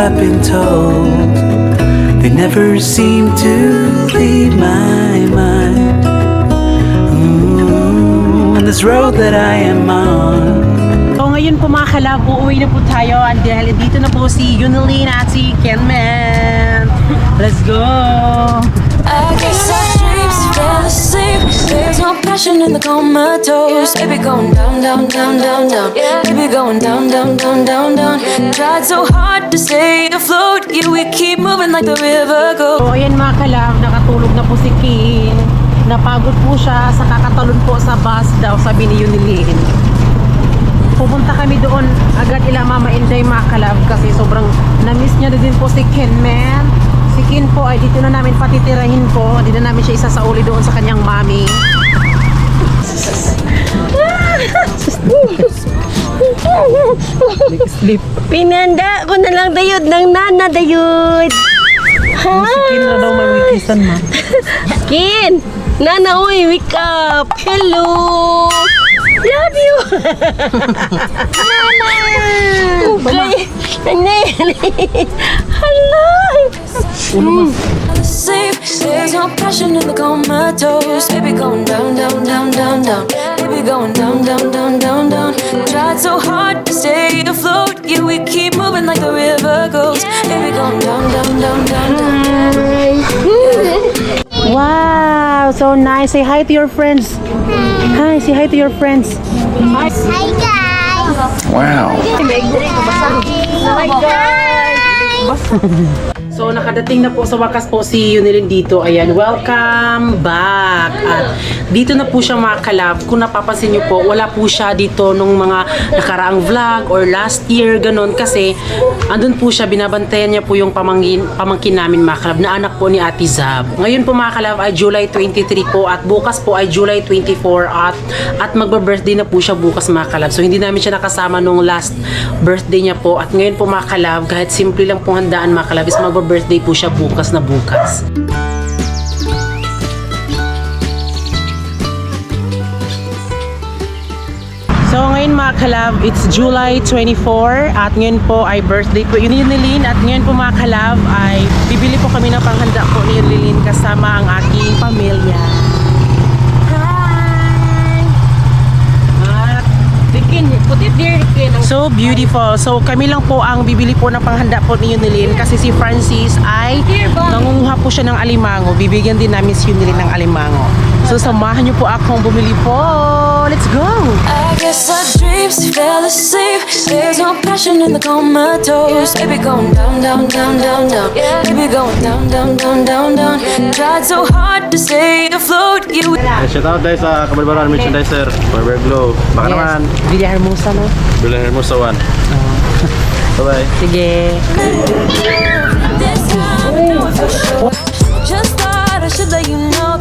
I've been told they never seem to leave my mind. Ooh, on this road that I am on. So ngayon po mga kalab, uuwi na po tayo at dahil dito na po si Yunilyn at si Kenman. Let's go! I guess our dreams fell asleep. There's no passion in the comatose. Baby going down, down, down, down, down. Baby going down, down, down, down, down. Tried so hard to stay afloat. Yeah, we keep moving like the river goes. So ayan mga kalab, nakatulog na po si Kin. Napagod po siya sa kakatalon po sa bus daw, sabi ni Yunilyn. Pupunta kami doon agad ila Mama Inday mga kalab kasi sobrang na-miss niya na din po si Kenman. Si Kin po ay dito na namin patitirahin po. Hindi na namin siya isasauli doon sa kanyang mami. Sleep. Pinanda ko na lang dayod ng nana dayod. Ha? Si Kin na daw mamikisan ma. Kin! Nana, uy, wake up! Hello! Love you! Nana! Okay. Nana! Hello! Asleep. There's no passion in the comatose. Baby going down, down, down, down, down. Baby going down, down, down, down, down. Tried so hard to stay afloat. Yeah, we keep moving like the river goes. Baby going down, down, down, down, down. Wow, so nice. Say hi to your friends. Hi, say hi to your friends. Hi, guys! Wow. So nakadating na po sa wakas po si Yunilin dito. Ayan, welcome back. At dito na po siya mga kalab. Kung napapansin niyo po, wala po siya dito nung mga nakaraang vlog or last year, ganun. Kasi andun po siya, binabantayan niya po yung pamangkin, pamangkin namin mga kalab na anak po ni Ate Zab. Ngayon po mga kalab ay July 23 po at bukas po ay July 24 at, at magba-birthday na po siya bukas mga kalab. So hindi namin siya nakasama nung last birthday niya po. At ngayon po mga kalab, kahit simple lang pong handaan mga kalab, is magba-birthday po siya bukas na bukas. So ngayon mga kalab, it's July 24 at ngayon po ay birthday po yun ni Lilin at ngayon po mga kalab ay bibili po kami ng panghanda po ni Lilin kasama ang aking pamilya. Hi! At Rikin, put it there Rikin. So beautiful. So kami lang po ang bibili po ng panghanda po ni Yunilin kasi si Francis ay nangunguha po siya ng alimango. Bibigyan din namin si Yunilin ng alimango. So samahan niyo po akong bumili po. Let's go! I guess our dreams fell asleep. There's no passion in the comatose. Baby going down, down, down, down, down. Baby going down, down, down, down, down. Tried so hard to stay afloat. Eh, Shout out tayo sa Kabalbaran Merchandiser, Barber Glow. Baka naman, Bili Hermosa no? bilhin mo sa one. Bye-bye. Sige. Just thought I should let you know.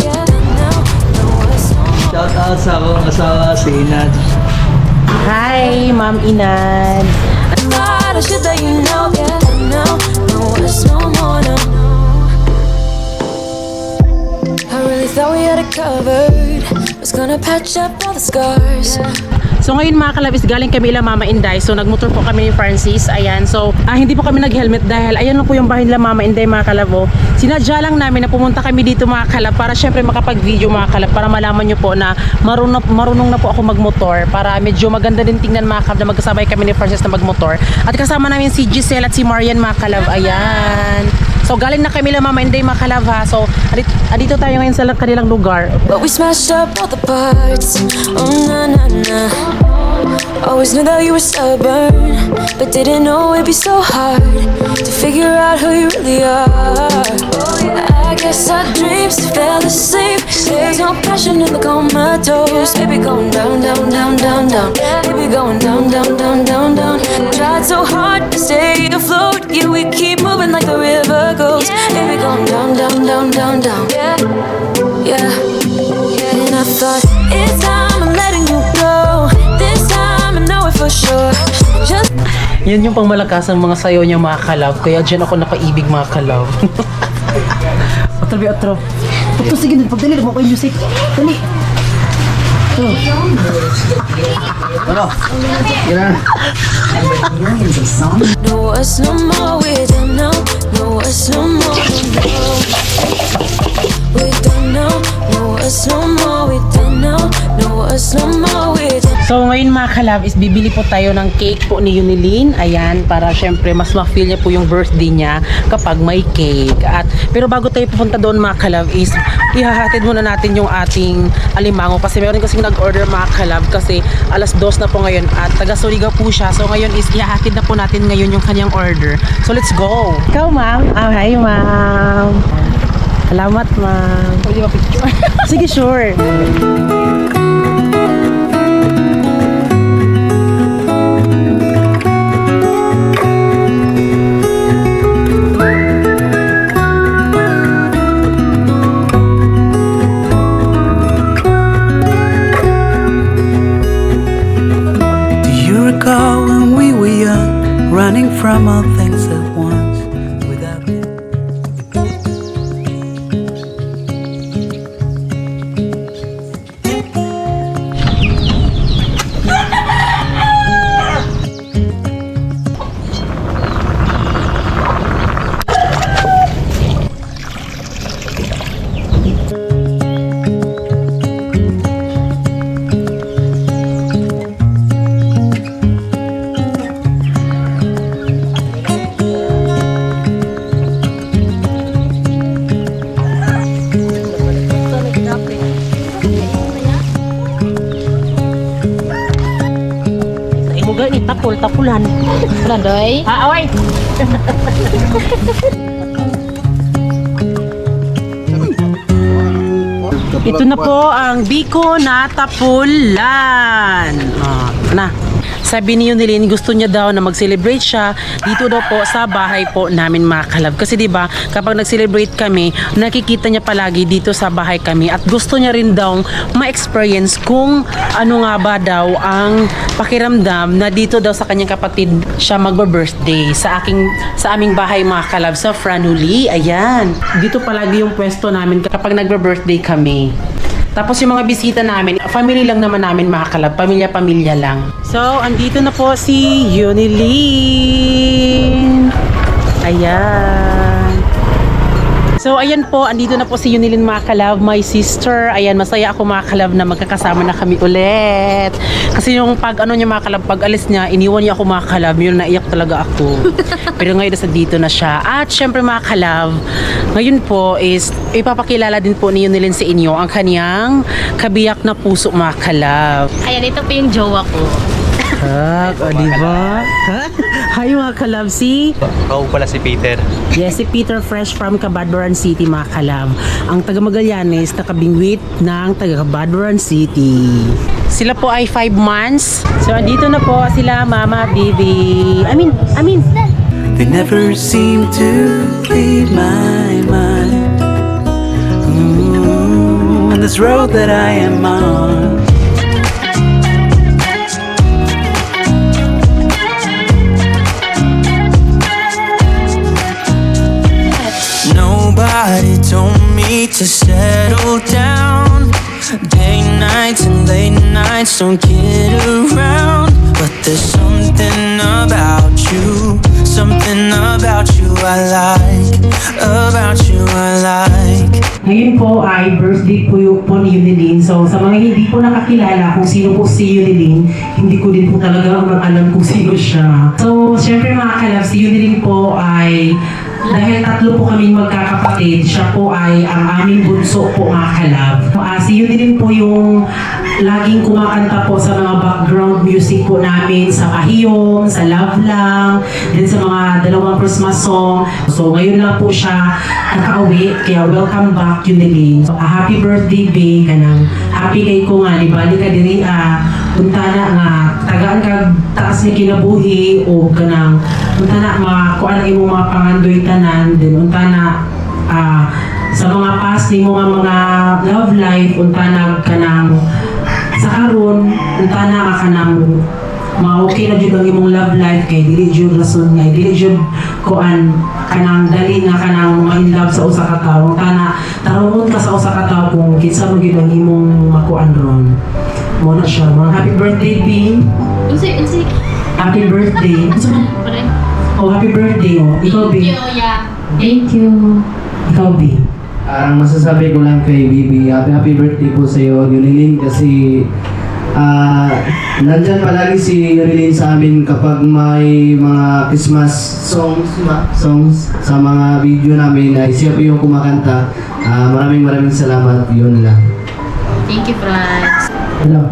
Shout out sa akong asawa, si Inad. Hi, Ma'am Inad. Thought I should let you know. Yeah, now know what's no more. No. I really thought we had it covered. Was gonna patch up all the scars. So ngayon mga kalabis, galing kami ila Mama Inday. So nagmotor po kami ni Francis. Ayan. So ah, hindi po kami nag-helmet dahil ayan lang po yung bahay nila Mama Inday mga kalabo. Sinadya lang namin na pumunta kami dito mga kalab para syempre makapag-video mga kalab para malaman nyo po na marunong, marunong na po ako magmotor para medyo maganda din tingnan mga kalab na magkasabay kami ni Francis na magmotor. At kasama namin si Giselle at si Marian mga kalab. Ayan. So galing na kami la Mama Inday mga kalab. So adito, adito tayo ngayon sa kanilang lugar. But we smashed up all the parts. Oh, na na na. Always knew that you were stubborn, but didn't know it'd be so hard to figure out who you really are. I guess our dreams fell asleep. There's no passion in the comatose. Baby going down, down, down, down, down. Baby going down, down, down, down, down. Tried so hard to stay afloat. Yeah, we keep moving like the river goes. Baby going down, down, down, down, down. Yeah, yeah. And I thought it's time I'm letting you go. This time I know it for sure. Just Yan yung pangmalakas ng mga sayo niya mga kalab. Kaya dyan ako napaibig mga kalab. otro, bi, otro. Otro, sige na. Pagdali, mo ko yung music. Dali. We're done. So ngayon mga kalab is bibili po tayo ng cake po ni Unilin. Ayan, para syempre mas ma-feel niya po yung birthday niya kapag may cake. At pero bago tayo pupunta doon mga kalab is ihahatid muna natin yung ating alimango kasi meron kasing nag-order mga kalab kasi alas dos na po ngayon at taga Surigao po siya. So ngayon is ihahatid na po natin ngayon yung kanyang order. So let's go. Ikaw ma'am. Oh, hi ma'am. Salamat ma'am. Pwede ba picture? Sige, sure. from all things tapulan. Wala doy. Ah, away. Ito na po ang Biko na Tapulan. Oh, na. Sabi ni Yunilin, gusto niya daw na mag-celebrate siya dito daw po sa bahay po namin mga kalab. Kasi 'di ba kapag nag-celebrate kami, nakikita niya palagi dito sa bahay kami at gusto niya rin daw ma-experience kung ano nga ba daw ang pakiramdam na dito daw sa kanyang kapatid siya magba-birthday sa aking sa aming bahay mga kalab sa Franuli. Ayan. Dito palagi yung pwesto namin kapag nagba-birthday kami. Tapos yung mga bisita namin, family lang naman namin mga pamilya-pamilya lang. So, andito na po si Yunilin. Ayan. So, ayan po, andito na po si Yunilin mga kalab, my sister. Ayan, masaya ako mga kalab na magkakasama na kami ulit. Kasi yung pag ano niya mga kalab, pag alis niya, iniwan niya ako mga kalab, yun naiyak talaga ako. Pero ngayon nasa dito na siya. At syempre mga kalab, ngayon po is ipapakilala din po ni Yunilin sa inyo ang kanyang kabiyak na puso mga kalab. Ayan, ito po yung jowa ko. Ah, o diba? Ha? Hi mga kalab, si Ako pala si Peter. Yes, si Peter Fresh from Cabadbaran City, mga kalab. Ang taga Magallanes, nakabingwit ng taga Cabadbaran City. Sila po ay 5 months. So, andito na po sila, Mama, Bibi. I mean, I mean, They never seem to leave my mind. Mm, on this road that I am on. Told me to settle down. Day nights and late nights don't get around. But there's something about you, something about you I like, about you I like. Ngayon po ay birthday po, yung, po ni Yunilin. So, sa mga hindi po nakakilala kung sino po si Yunilin, hindi ko din po talaga alam kung sino siya. So, syempre mga kalab, si Yunilin po ay dahil tatlo po kaming magkakapatid, siya po ay ang aming bunso po mga kalab. Uh, si Yunilin po yung laging kumakanta po sa mga background music po namin sa Kahiyong, sa Love Lang, din sa mga dalawang Christmas song. So ngayon lang po siya nakauwi, kaya welcome back Yunilin. So, a happy birthday, Bay, kanang happy kay ko nga, libali ka diri, ah, punta na nga, tagaan ka taas ni kinabuhi, o kanang, punta na mga, kung ano imong mga pangandoy tanan, din. Unta na, ah, sa mga past ni mo nga mga love life unta na ka ng sa karon unta na ka ng mga okay na jud ang imong love life kay dili jud rason nga dili jud kuan kanang dali nga kanang ma-in love sa usa ka tawo unta na tarungon ka sa usa ka tawo kung kinsa mo gid ang imong makuan ron. Mo na siya. Mga happy birthday B Unsay, unsay. happy birthday Pare. oh happy birthday oh ikaw B Thank you, yeah. Thank you. ikaw B Ang masasabi ko lang kay Bibi, happy happy birthday po sa iyo, Yunilin, kasi ah nandyan palagi si Yunilin sa amin kapag may mga Christmas songs, ma- songs sa mga video namin na siya po yung kumakanta. Ah, maraming maraming salamat, yun lang. Thank you, Franz. Hello.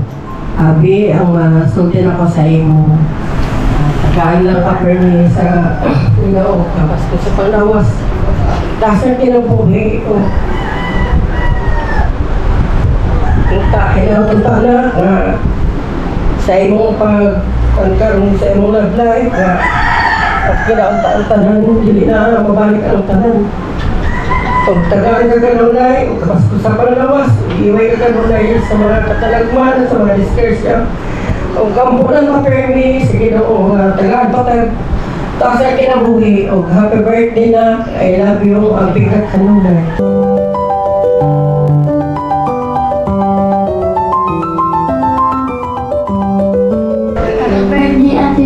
Abi, ang uh, sultin ako sa imo. Tagaan lang ka permi sa inao ka. Basta sa panglawas. Dasar kinabuhi ko. Kita, kailangan ta na nga sa imong pag pagkaroon sa imong love life nga at kinaunta ang tanan, hindi na mabalik ang tanan. Pag tagaan ka kanunay, o kapag sa panglawas, iiway ka kanunay sa mga katalagman, sa mga diskresya. O kampunan mo permi, sige na o tagaan pa tayo. Tapos ay kinabuhi, o happy birthday na, I love you, ang bigat kanunay. Birthday, Ate.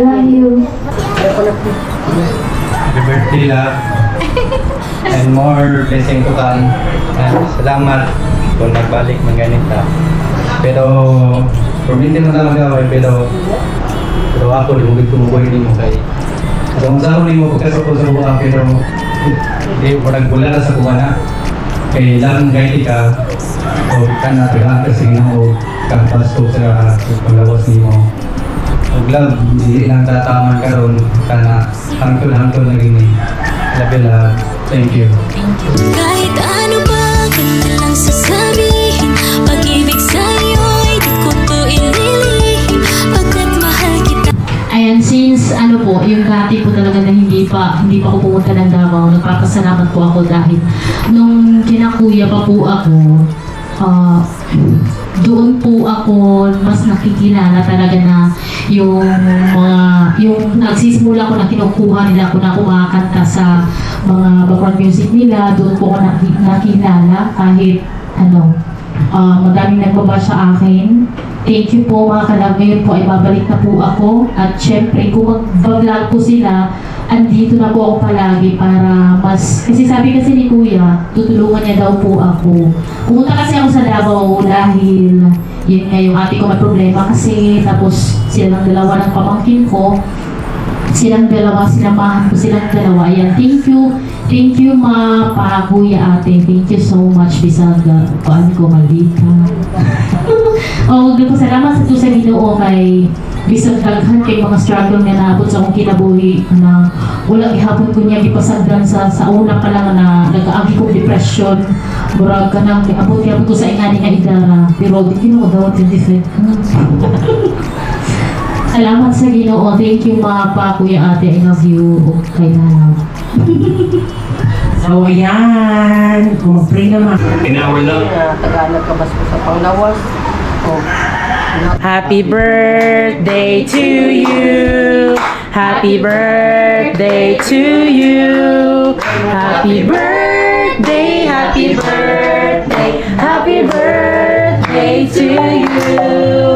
Love you. Happy birthday, love. And more blessing to come. And salamat kung nagbalik ng ganito. Pero, hindi mo talaga away, pero pero ako, di mo gitumuboy ni mo kay So, ang saro ni mo, pagkasa ko sa buka, pero hindi mo nagbula na sa kumana. Kay lang gay ka, o ka na, tagaan ka sa ginoo, kampas ko sa paglawas ni mo. Ug love, hindi lang tataman karon kana hangtol-hangtol lagi ni. Love you, love. Thank you. Kahit ano ba kanya lang sasabihin since ano po, yung dati po talaga na hindi pa hindi pa ako pumunta ng Davao, nagpapasalamat po ako dahil nung kinakuya pa po ako, ah, doon po ako mas nakikilala talaga na yung mga yung nagsisimula ko na kinukuha nila ako na kumakanta sa mga background music nila doon po ako naki- nakilala kahit ano Ah, madaming nagbaba sa akin. Thank you po mga kalab. Ngayon po ay babalik na po ako. At syempre, kung mag-vlog po sila, andito na po ako palagi para mas... Kasi sabi kasi ni Kuya, tutulungan niya daw po ako. Pumunta kasi ako sa Davao dahil yun nga yung ate ko may problema kasi tapos silang dalawa ng pamangkin ko silang dalawa, sinamahan ko silang dalawa. Ayan, thank you. Thank you, ma, pa, kuya, ate. Thank you so much, Bisaga. Paan ko, malita. oh, ko salamat sa sa ginoo kay bisag daghan kay mga struggle nga naabot sa akong kinabuhi na wala ihapon ko niya gipasagdan sa sa una pa lang na nag-aagi ko depression murag ka nang abot ko sa ingani nga idara pero di ginoo daw 25 Salamat sa Ginoo. Thank you mga pa, Kuya Ate. I love you. Kay Nanaw. So, ayan. Kung mag-pray naman. In our love. Tagalog ka basta sa panglawas. O Happy birthday to you. Happy birthday to you. Happy birthday, happy birthday, happy birthday to you.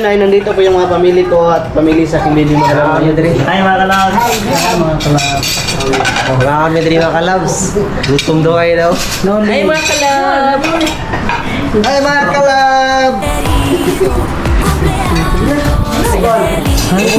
Ngayon ay nandito po yung mga pamilya ko at pamilya sa Kimili Magalama. Hi mga kalabs! Hi mga kalabs! Wala kami diri mga kalabs. Gutom daw kayo daw. Ay, mga kalab! Hi mga kalab! feliz